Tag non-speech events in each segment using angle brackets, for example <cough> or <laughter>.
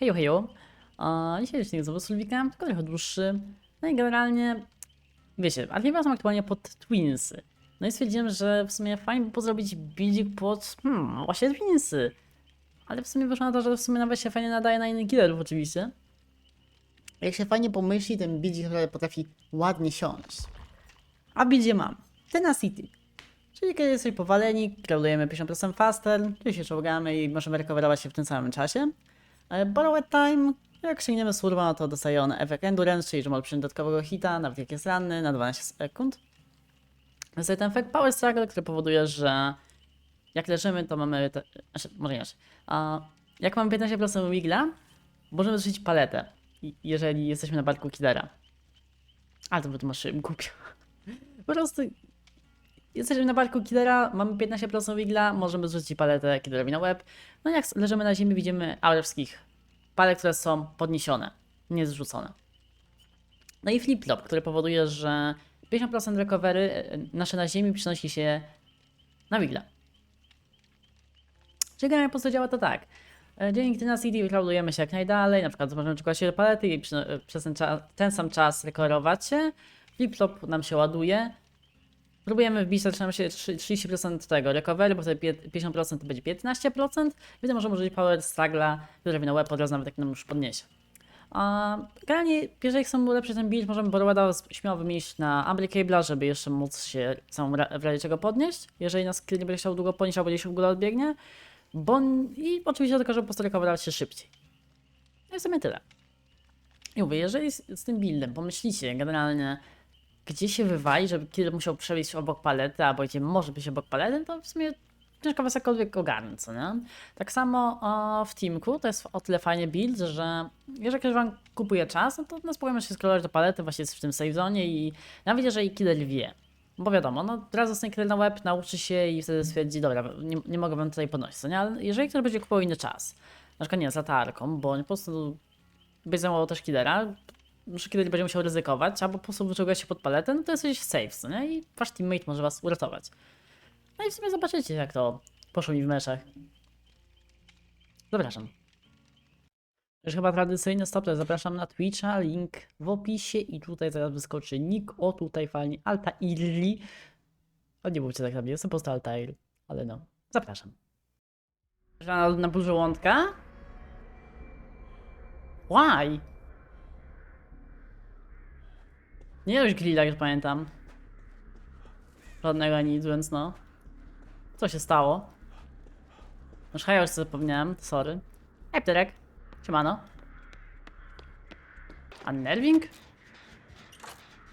Hejo, hejo. A dzisiaj odcinek znowu z Sylwika, tylko trochę dłuższy. No i generalnie, wiecie, archiwa są aktualnie pod Twinsy. No i stwierdziłem, że w sumie fajnie by było zrobić building pod, hmm, właśnie Twinsy. Ale w sumie wyszło na to, że w sumie nawet się fajnie nadaje na innych killerów oczywiście. Jak się fajnie pomyśli, ten naprawdę potrafi ładnie siąść. A buildzie mam. Tenacity. Czyli kiedy jesteśmy powaleni, kraudujemy 50% faster, czyli się czołgamy i możemy rekowerować się w tym samym czasie. E, Borrowed time, jak sięgniemy no to dostaje on efekt endurance, czyli że może przyjąć dodatkowego hita, nawet jak jest ranny, na 12 sekund. Dostaje ten efekt power struggle, który powoduje, że jak leżymy, to mamy, te, znaczy, może inaczej, a jak mamy 15% wigla, możemy zużyć paletę, jeżeli jesteśmy na barku killera. Ale to wytłumaczyłem głupio. <laughs> Po prostu Jesteśmy na barku killera, mamy 15% wigla, możemy zrzucić paletę killerowi na łeb. No jak leżymy na ziemi, widzimy aurę wszystkich palet, które są podniesione, nie zrzucone. No i flip-flop, który powoduje, że 50% recovery e, nasze na ziemi przenosi się na wigla. Czyli generalnie po prostu działa to tak. E, Dzięki Tenacity wyklaudujemy się jak najdalej, na przykład możemy czegoś się do palety i e, przez ten, czas, ten sam czas recoverować się. Flip-flop nam się ładuje, Próbujemy wbić, zaczynamy się trzy- 30% tego recovery, bo pie- 50% to będzie 15%. Wiadomo, możemy użyć power struggla, który na łeb od razu nawet jak nam już podniesie. A generalnie, jeżeli chcemy ulepszyć ten build, możemy Borwada śmiało wymienić na Amber Cable'a, żeby jeszcze móc się samą w razie czego podnieść. Jeżeli nas kill nie będzie chciał długo podnieść, albo gdzieś w ogóle odbiegnie. Bo, I oczywiście tylko, żeby po prostu się szybciej. No i w sumie tyle. I mówię, jeżeli z, z tym buildem pomyślicie generalnie, gdzie się wywali, żeby killer musiał przewieźć obok palety, albo gdzie może być obok palety, to w sumie ciężko was jakkolwiek ogarnąć, co nie? Tak samo o, w Teamku to jest o tyle fajnie build, że jeżeli ktoś wam kupuje czas, no to na spokojnie możecie scrollować do palety, właśnie jest w tym save zone i nawet jeżeli killer wie, bo wiadomo, no teraz zostanie killer na web, nauczy się i wtedy stwierdzi, dobra, nie, nie mogę wam tutaj podnosić, co nie? Ale jeżeli ktoś będzie kupował inny czas, na przykład nie z latarką, bo po prostu będzie zajmowało też killera, że kiedy będzie musiał ryzykować, albo po prostu wyciągać się pod paletę, no to jesteś safe, co nie? I wasz teammate może was uratować. No i w sumie zobaczycie, jak to poszło mi w meczach. Zapraszam. Już chyba tradycyjny stop, to zapraszam na Twitcha, link w opisie i tutaj zaraz wyskoczy nick, o tutaj fajnie, Altairli. O nie mówcie tak na jestem po prostu Altair, ale no, zapraszam. Na, na burzę łądka? Why? Nie już grilla, już pamiętam. Żadnego nic, więc no. Co się stało? Już hej, już zapomniałem, sorry. Hej, Pterek. Siemano. Unnerving?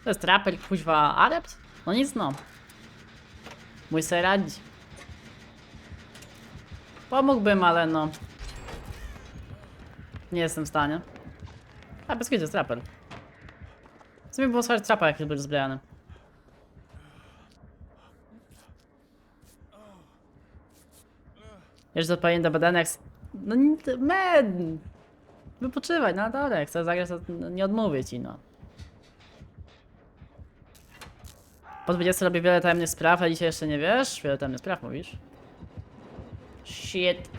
To jest raper, kuźwa, adept? No nic, no. Mój sobie radzi. Pomógłbym, ale no. Nie jestem w stanie. A, bez jest raper. W sumie było słychać trapa, jak był rozbrajany. Jeszcze pamiętam Badanex. No nie- to- man! Wypoczywaj, no dobra, chcę zagrać, to no, nie odmówię ci, no. Po 20 robię wiele tajemnych spraw, a dzisiaj jeszcze nie wiesz? Wiele tajemnych spraw mówisz? Shit.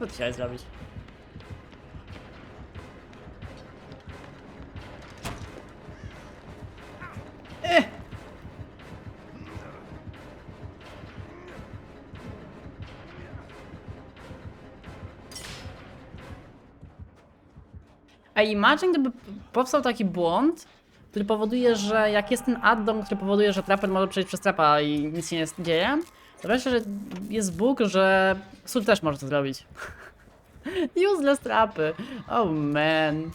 Co chciałeś zrobić? A imagine, gdyby powstał taki błąd, który powoduje, że jak jest ten addon, który powoduje, że trapper może przejść przez trapa i nic się nie dzieje, to wreszcie, że jest bóg, że Sul też może to zrobić. <laughs> Useless trapy. Oh man.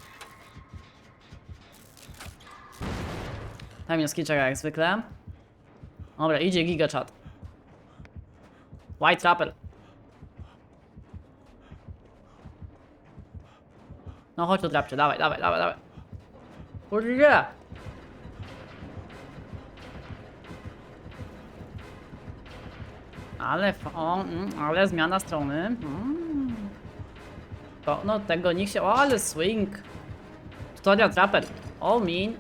Daj mi skillczeka jak zwykle. Dobra, idzie giga chat. White trapper. No chodź tu drapcie, dawaj, dawaj, dawaj, dawaj. Kurde! Ale, o, ale zmiana strony. To, no tego nikt się, o ale swing. Tutorial trapper. O min.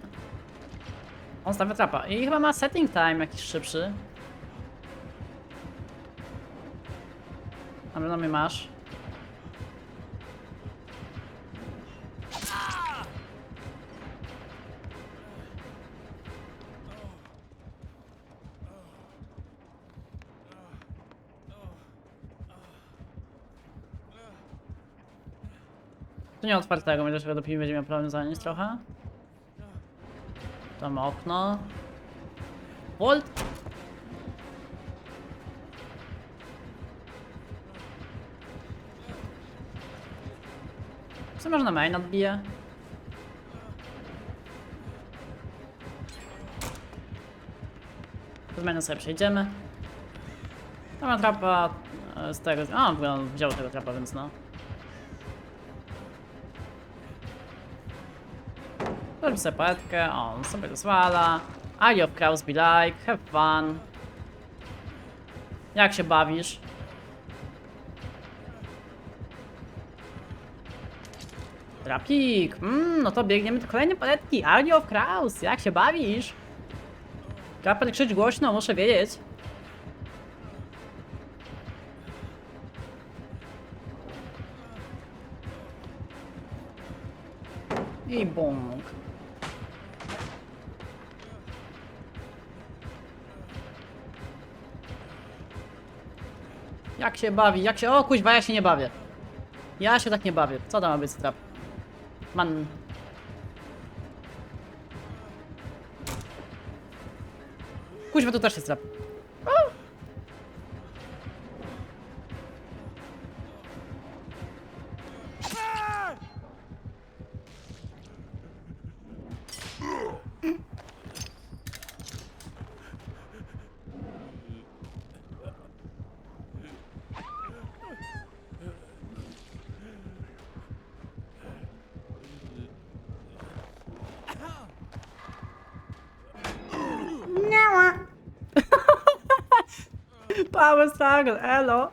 On stawia trapa. I chyba ma setting time jakiś szybszy. Dobra, no mnie masz. Nie otwartego, my też do piwy będzie miał problem zanieść trochę. Tam okno. Volt! Co można main odbije? Z maina sobie przejdziemy. Tam trapa z tego... A, wziął tego trapa, więc no. Zrobił sobie poetkę, on sobie rozwala. Eye of Kraus be like, have fun. Jak się bawisz? Trapik, mmm, no to biegniemy do kolejnej paletki. Eye of Kraus, jak się bawisz? Kaper krzycz głośno, muszę wiedzieć. I bąk. Jak się bawi, jak się... O kuźwa, ja się nie bawię. Ja się tak nie bawię. Co tam ma być strap? Man... Kuźwa, tu też jest trap. Power struggle, elo.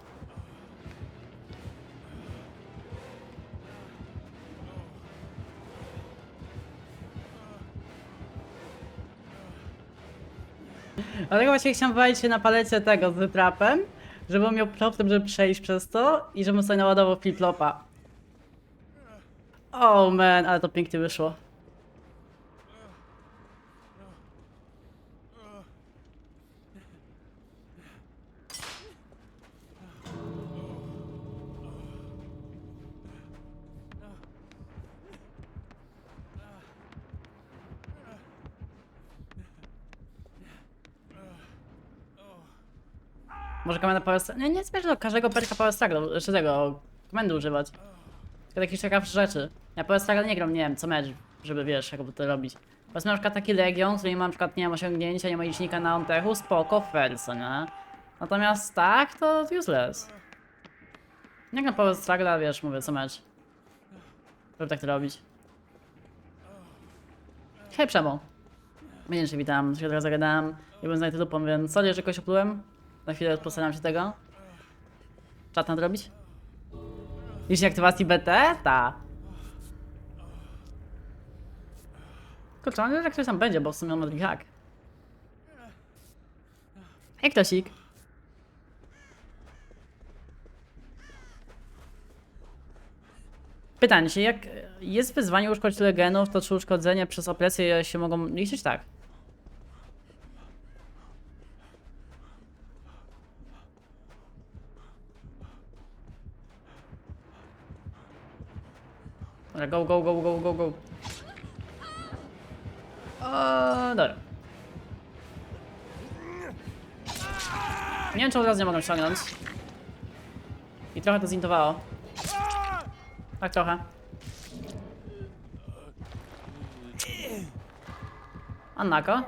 Dlatego właśnie chciałem walić się na palecie tego z trapem, żeby miał problem, żeby przejść przez to i żebym sobie naładował flip-flopa. Oh man, ale to pięknie wyszło. Może komenda Power Struggle? Nie, nie zmierzę do każdego perka Power Struggle, czy tego, komendy używać. Tylko takich ciekawszych rzeczy. Ja Power Struggle nie gram, nie wiem, co mecz, żeby wiesz, jakby to robić. Powiedzmy na przykład taki Legion, który nie ma na przykład, nie mam osiągnięcia, nie ma licznika na Ontechu, spoko, co nie? Natomiast tak, to useless. Nie gram Power Struggle, wiesz, mówię, co mecz. Żeby tak to robić. Hej, Przemo. Mnie się witam, się teraz zagadałem. Nie byłem znajty dupą, więc sorry, że kogoś oplułem. Na chwilę postaram się tego. Czat nadrobić? Jeśli aktywacji BT? Ta. Kurczę, mam ktoś tam będzie, bo w sumie on ma drugi hack. Hej, Klosik. Pytanie się, jak jest wyzwanie uszkodzić tyle genów, to czy uszkodzenie przez opresję się mogą liczyć? Tak. Dobra, go, go, go, go, go, go. O, dobra. Nie wiem, czy od razu nie mogę ściągnąć. I trochę to zintowało. Tak trochę. Annako?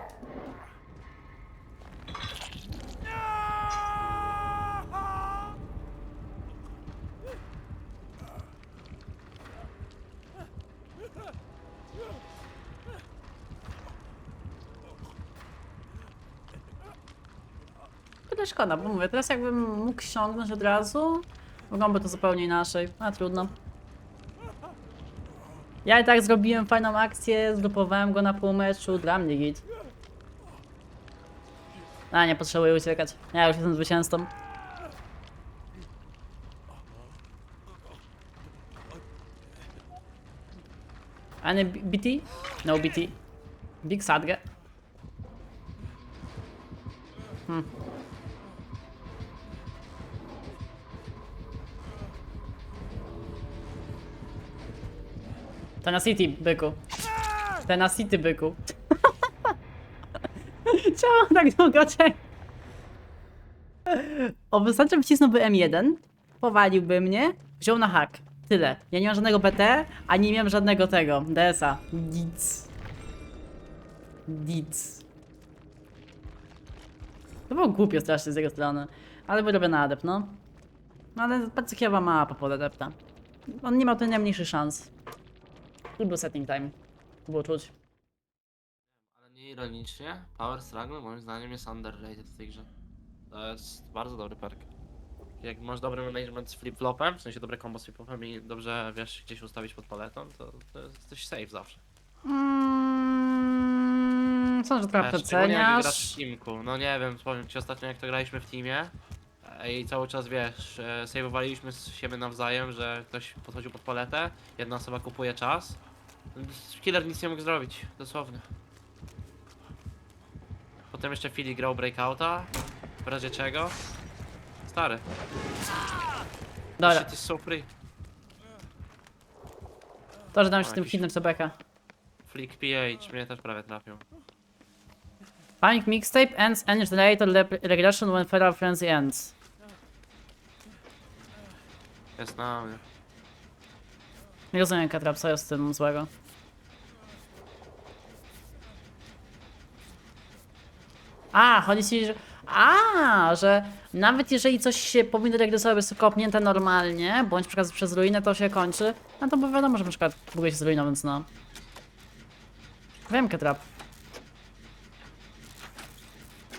trochę szkoda, bo mówię, teraz jakbym mógł sięgnąć od razu, mogłoby to zupełnie inaczej, a trudno. Ja i tak zrobiłem fajną akcję, zgrupowałem go na pół meczu, dla mnie git. A, nie potrzebuję uciekać. Ja już jestem zwycięzcą. A nie BT? No BT. Big Sadge. Hmm. Tenacity, byku. Tenacity, byku. <laughs> Czemu tak długo czekać? O, wystarczy wcisnąłby M1, powaliłby mnie, wziął na hak. Tyle. Ja nie mam żadnego BT, ani nie żadnego tego, DS-a. Nic. Nic. To było głupio strasznie z jego strony. Ale wyrobię na adept, no. No ale bardzo kijowa mapa pod adepta. On nie miał tu najmniejszych szans. Tu był setting time. Było czuć. Ale nie ironicznie, Power Struggle moim zdaniem jest underrated w tej grze. To jest bardzo dobry perk. Jak masz dobry management z flip-flopem, w sensie dobre combo z flip-flopem i dobrze wiesz gdzie się ustawić pod paletą, to, to jesteś safe zawsze. Mm, sądzę, że trochę E, szczególnie jak grasz przeceniasz. w teamku. No nie wiem, powiem ci ostatnio jak to graliśmy w teamie e, i cały czas wiesz, e, save'owaliśmy z siebie nawzajem, że ktoś podchodził pod paletę, jedna osoba kupuje czas. Killer nic nie mógł zrobić, dosłownie. Potem jeszcze Philly grał breakouta, w razie czego. Stary, Dobra, shit is so free. to, że dam się O, tym jakiś- hitnem Cebeka. Flick PH mnie też prawie trafił. Panic mixtape ends and generator le- regression when feral frenzy ends. Jest na mnie. Nie rozumiem, Katrap, co jest z tym złego. A, chodzi ci, że... A, że nawet jeżeli coś się powinno regresować, jest kopnięte normalnie, bądź przykład przez ruinę, to się kończy, no to bo wiadomo, że na przykład ogóle się zruinął, więc no. Wiem, Katrap.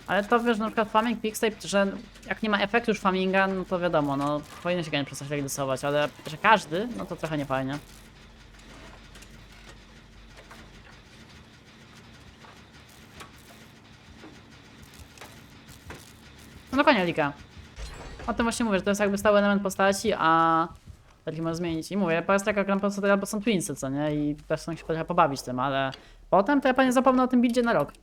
Ale to wiesz, na przykład farming Pixtape, że jak nie ma efektu już farminga, no to wiadomo, no powinien się game przestać regresować, ale że każdy, no to trochę nie No dokładnie, Lika. O tym właśnie mówię, że to jest jakby stały element postaci, a taki może zmienić. I mówię, jest taka gram po prostu, bo są twinsy, co nie? I też chcę się trochę pobawić tym, ale potem to ja pewnie zapomnę o tym buildzie na rok.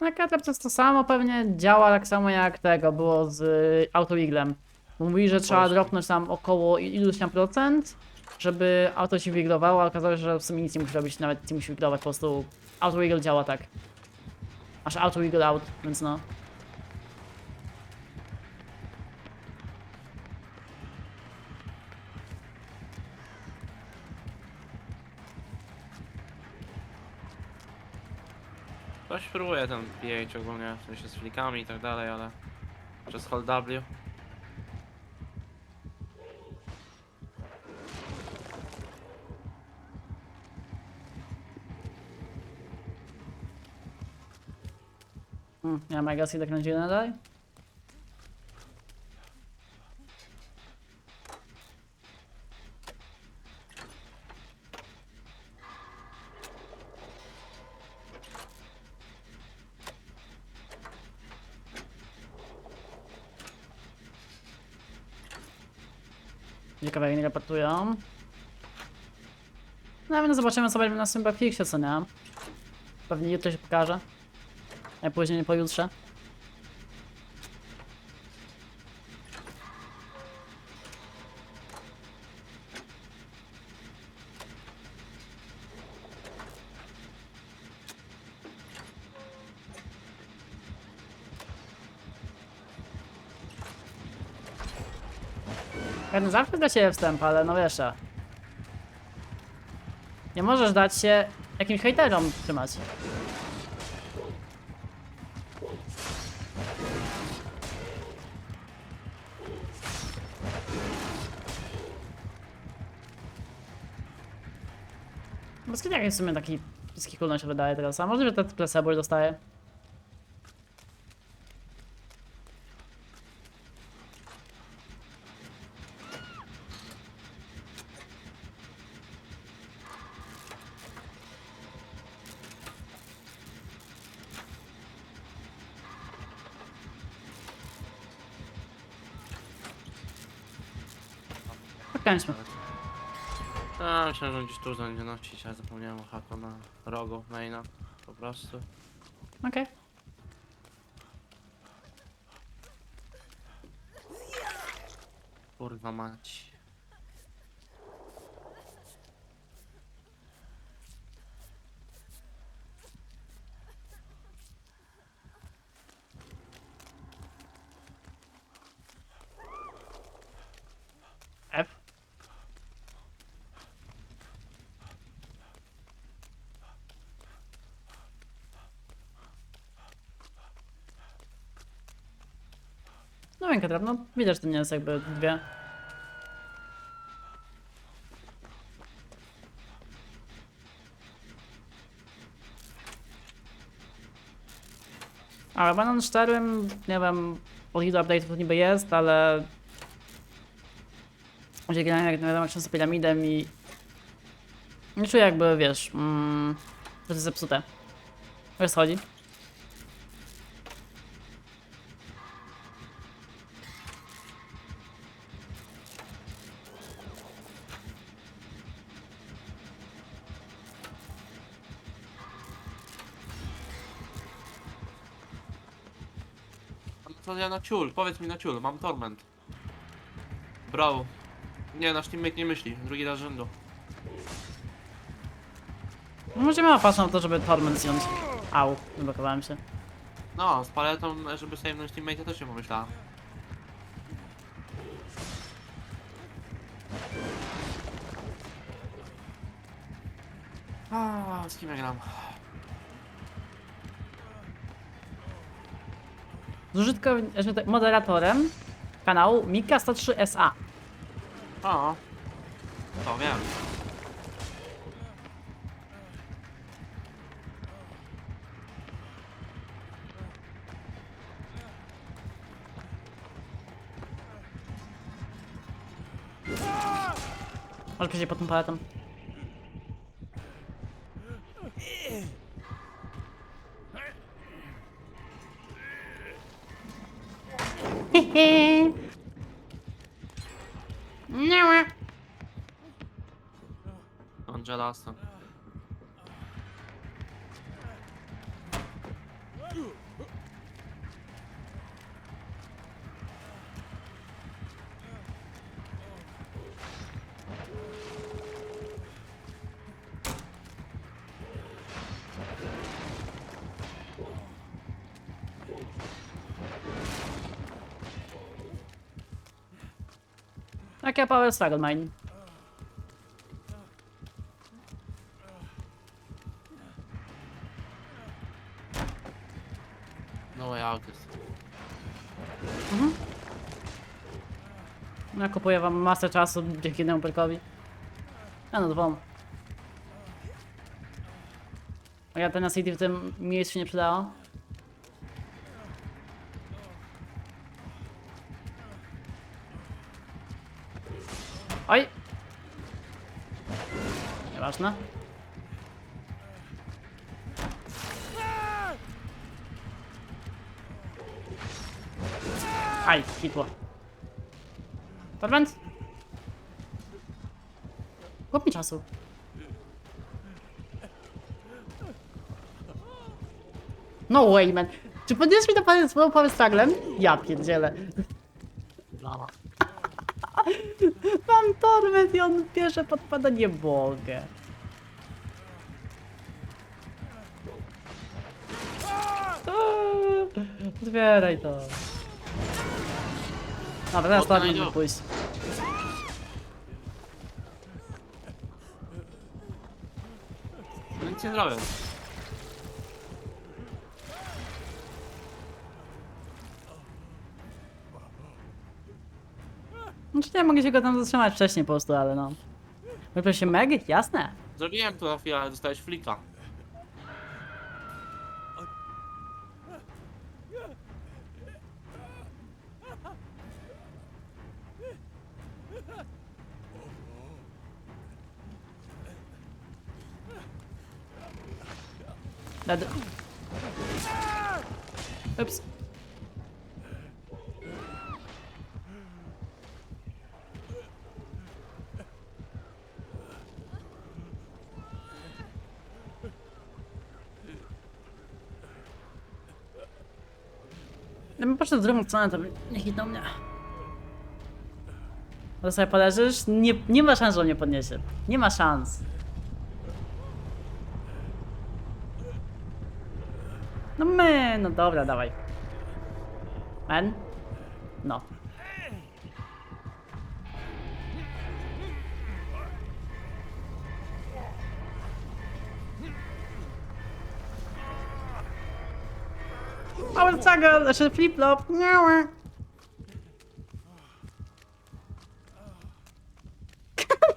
Na Catrap to jest to samo, pewnie działa tak samo jak tego było z y, Autowiglem. Mówi, że trzeba dropnąć tam około iluś tam procent, żeby auto się wiglowało, a okazało się, że w sumie nic nie musi robić, nawet nie musi wiglować, po prostu Autowiggle działa tak. Aż Autowiggle out, więc no. Ktoś próbuje ten PH ogólnie, w sensie z flikami i tak dalej, ale przez hold W. Hmm, ja mega seed kręcimy nadal. Ciekawe jak raportują. No no zobaczymy sobie na tym backfixie, co nie? Pewnie jutro się pokaże. A później pojutrze. Pewnie zawsze da się wstęp, ale no wiesz. a. Nie możesz dać się jakimś hejterom trzymać. tak jest w sumie taki wszystkich kulności wydaje teraz, a może że ten placebo już dostaje. Kończmy. A, myślałem, że gdzieś tu będzie nosić, ale zapomniałem o haku na rogu maina. Po prostu. Okej. Kurwa mać. Rękę traf, widać, że to nie jest jakby dwie. Ale Banan 4, nie wiem, od ilu update'ów niby jest, ale... Gdzie grałem jak nie wiadomo jak często piramidem i... Nie czuję jakby, wiesz, mm, to jest zepsute. Wiesz co chodzi? To ja na ciul, powiedz mi na ciul, mam torment. Brawo. Nie, nasz teammate nie myśli, drugi raz rzędu. No, Może miała pasę na to, żeby Torment zdjąć. Au, zablokowałem się. No, z paletą, żeby save'nąć teammate też się pomyślała. A, z kim ja gram? Z użytkownikiem, znaczy tak, moderatorem kanału Mika103SA. O, to wiem. Może przejdzie pod tą paletą. Angela Aston. Tak ja Power Struggle mine. Ja kupuję wam masę czasu dzięki jednemu perkowi. A no dwom. A ja ten City w tym miejscu nie przydało. Oj! Nieważne. Aj, hitło. Kup mi czasu. No way, man. Czy podniesiesz mi to pan swoją power strugglem? Ja pierdzielę. <laughs> Mam torment i on bierze podpada, nie mogę. Otwieraj to. Dobra, teraz Oddaj go. mógł pójść. Nie zrobię. Znaczy nie, mogę się go tam zatrzymać wcześniej po prostu, ale no. Wybrał się Meg? Jasne. Zrobiłem to na chwilę, ale dostałeś flika. Na dr... Ups. No bo poszedł w drugą stronę, to nie hitnął mnie. Ale sobie poleżysz? Nie, nie ma szans, że mnie podniesie. Nie ma szans. No my, no dobra, dawaj. Men? No. Power struggle, znaczy flip-flop.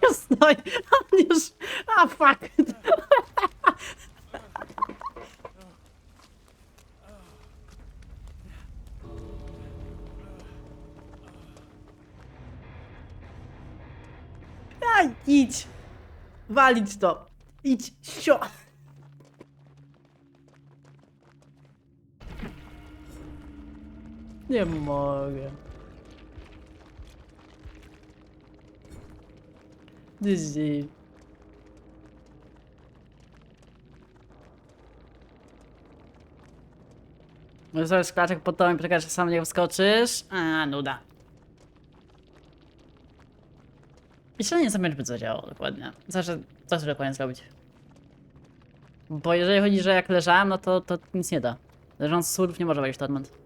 Już stoi. On już... A fuck. Aj, idź. Walić to. Idź, sio. Nie mogę. Dizzy. Może sobie szklaczek pod tobą i czekać, że sam nie wskoczysz? A, nuda. Jeszcze nie zamierz by co działo dokładnie. Zawsze, co chcesz dokładnie zrobić? Bo jeżeli chodzi, że jak leżałem, no to, to nic nie da. Leżąc z surów nie może wejść torment.